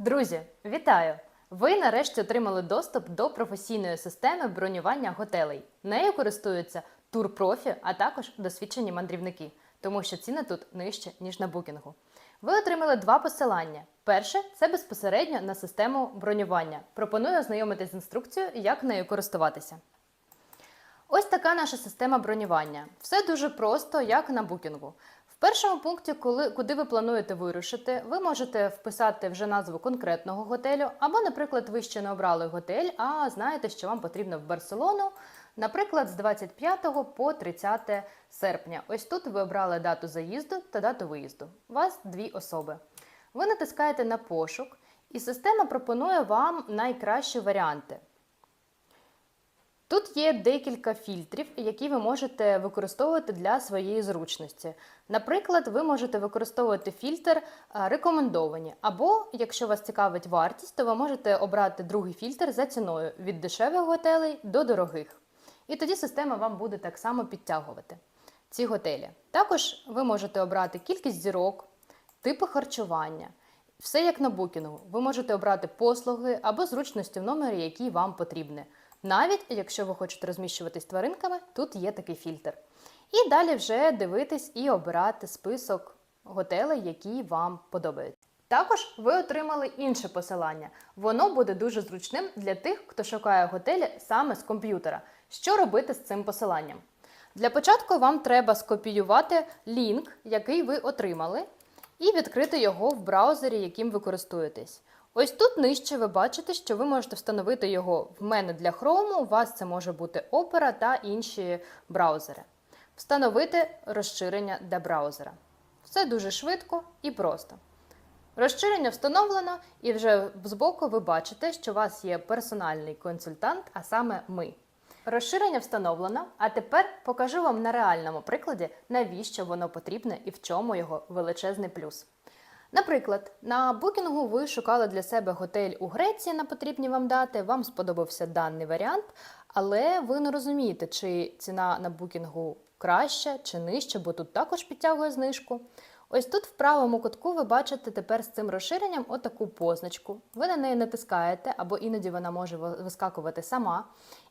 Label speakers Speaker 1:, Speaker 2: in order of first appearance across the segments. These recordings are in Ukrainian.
Speaker 1: Друзі, вітаю! Ви нарешті отримали доступ до професійної системи бронювання готелей. Нею користуються турпрофі, а також досвідчені мандрівники, тому що ціни тут нижче, ніж на букінгу. Ви отримали два посилання. Перше це безпосередньо на систему бронювання. Пропоную ознайомитись з інструкцією, як нею користуватися. Ось така наша система бронювання. Все дуже просто, як на букінгу. Першому пункті, коли, куди ви плануєте вирушити, ви можете вписати вже назву конкретного готелю, або, наприклад, ви ще не обрали готель, а знаєте, що вам потрібно в Барселону, наприклад, з 25 по 30 серпня. Ось тут ви обрали дату заїзду та дату виїзду. У вас дві особи. Ви натискаєте на пошук, і система пропонує вам найкращі варіанти. Тут є декілька фільтрів, які ви можете використовувати для своєї зручності. Наприклад, ви можете використовувати фільтр рекомендовані, або, якщо вас цікавить вартість, то ви можете обрати другий фільтр за ціною від дешевих готелей до дорогих. І тоді система вам буде так само підтягувати ці готелі. Також ви можете обрати кількість зірок, типи харчування. Все як на букінгу. Ви можете обрати послуги або зручності в номері, які вам потрібні. Навіть якщо ви хочете розміщуватись тваринками, тут є такий фільтр. І далі вже дивитись і обирати список готелей, які вам подобаються. Також ви отримали інше посилання. Воно буде дуже зручним для тих, хто шукає готелі саме з комп'ютера. Що робити з цим посиланням? Для початку вам треба скопіювати лінк, який ви отримали, і відкрити його в браузері, яким ви користуєтесь. Ось тут нижче ви бачите, що ви можете встановити його в мене для Chrome, у вас це може бути Opera та інші браузери. Встановити розширення для браузера. Все дуже швидко і просто. Розширення встановлено, і вже збоку ви бачите, що у вас є персональний консультант, а саме ми. Розширення встановлено, а тепер покажу вам на реальному прикладі, навіщо воно потрібне і в чому його величезний плюс. Наприклад, на букінгу ви шукали для себе готель у Греції на потрібні вам дати, вам сподобався даний варіант, але ви не розумієте, чи ціна на букінгу краща чи нижча, бо тут також підтягує знижку. Ось тут в правому кутку ви бачите тепер з цим розширенням отаку позначку. Ви на неї натискаєте, або іноді вона може вискакувати сама.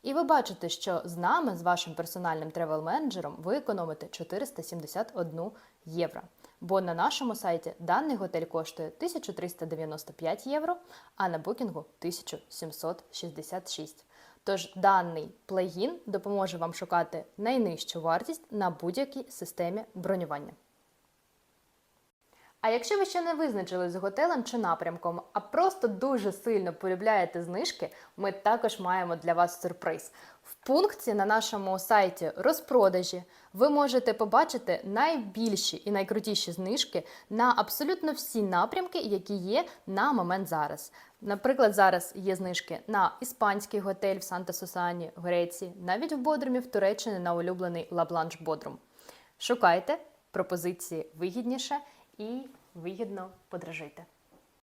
Speaker 1: І ви бачите, що з нами, з вашим персональним тревел-менеджером, ви економите 471 євро. Бо на нашому сайті даний готель коштує 1395 євро, а на букінгу 1766. Тож даний плагін допоможе вам шукати найнижчу вартість на будь-якій системі бронювання. А якщо ви ще не визначились з готелем чи напрямком, а просто дуже сильно полюбляєте знижки, ми також маємо для вас сюрприз. В пункті на нашому сайті розпродажі ви можете побачити найбільші і найкрутіші знижки на абсолютно всі напрямки, які є на момент зараз. Наприклад, зараз є знижки на іспанський готель в Санта-Сусані, в Греції, навіть в Бодрумі, в Туреччині на улюблений Лабланш Бодрум. Шукайте пропозиції вигідніше і вигідно подорожуйте.